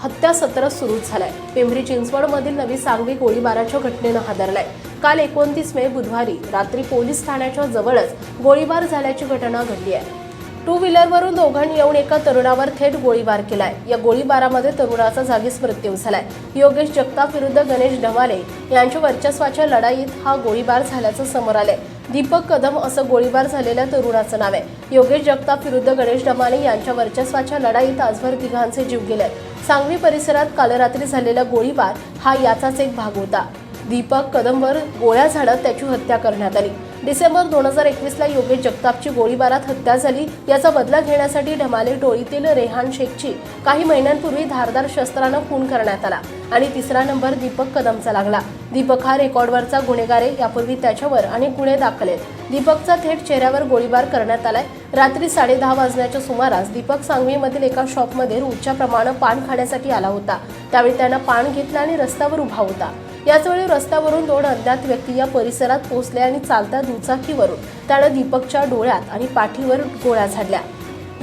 हत्या सत्र सुरू झालंय. पिंपरी चिंचवडमधील नवी सांगवी गोळीबाराच्या घटनेनं हादरलाय. काल एकोणतीस मे बुधवारी रात्री पोलीस ठाण्याच्या जवळच गोळीबार झाल्याची घटना घडली आहे. टू व्हीलरवरून दोघांनी येऊन एका तरुणावर थेट गोळीबार केलाय. या गोळीबारामध्ये तरुणाचा जागीच मृत्यू झालाय. योगेश जगताप विरुद्ध गणेश ढवाले यांच्या वर्चस्वाच्या लढाईत हा गोळीबार झाल्याचं समोर आलंय. दीपक कदम असं गोळीबार झालेल्या तरुणाचं नाव आहे. योगेश जगताप विरुद्ध गणेश ढमाले यांच्या वर्चस्वाच्या लढाईत आजवर तिघांचे जीव गेले सांगवी परिसरात काल रात्री झालेला गोळीबार हा याचाच एक भाग होता. दीपक कदमवर गोळ्या झाडत त्याची हत्या करण्यात आली. डिसेंबर दोन हजार एकवीसला योगेश जगतापची गोळीबारात हत्या झाली. याचा बदला घेण्यासाठी ढमाले टोळीतील रेहान शेखची काही महिन्यांपूर्वी धारदार शस्त्रानं खून करण्यात आला आणि तिसरा नंबर दीपक कदमचा लागला. दीपक हा रेकॉर्डवरचा गुन्हेगार आहे. यापूर्वी त्याच्यावर अनेक गुन्हे दाखल आहेत. दीपकचा थेट चेहऱ्यावर गोळीबार करण्यात आलाय. रात्री साडेदहा वाजण्याच्या सुमारास दीपक सांगवीमधील एका शॉपमध्ये रोजच्या प्रमाणे पान खाण्यासाठी आला होता. त्यावेळी त्यानं पान घेतलं आणि रस्त्यावर उभा होता. याचवेळी रस्त्यावरून दोन अज्ञात व्यक्ती या परिसरात पोहोचले आणि चालत्या दुचाकीवरून त्यानं दीपकच्या डोळ्यात आणि पाठीवर गोळ्या झाडल्या.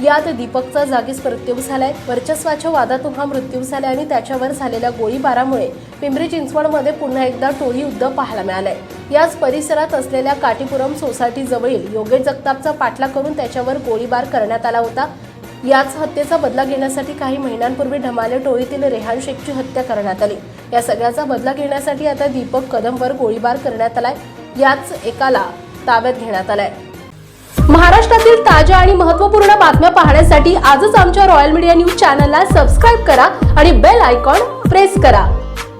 यात दीपकचा जागीच मृत्यू झालाय. वर्चस्वाच्या वादातून हा मृत्यू झालाय आणि त्याच्यावर झालेल्या गोळीबारामुळे पिंपरी चिंचवडमध्ये पुन्हा एकदा टोळी युद्ध पाहायला मिळालंय. याच परिसरात असलेल्या काटीपुरम सोसायटी जवळील योगेश जगतापचा पाठला करून त्याच्यावर गोळीबार करण्यात आला होता. याच हत्येचा बदला घेण्यासाठी काही महिन्यांपूर्वी ढमाले टोळीतील रेहान शेखची हत्या करण्यात आली. या सगळ्याचा बदला घेण्यासाठी आता दीपक कदमवर गोळीबार करण्यात आलाय. याच एकाला ताब्यात घेण्यात आलाय. महाराष्ट्रातील ताज्या आणि महत्त्वपूर्ण बातम्या पाहण्यासाठी आजच आमच्या रॉयल मीडिया न्यूज चॅनलला सबस्क्राईब करा आणि बेल आयकॉन प्रेस करा.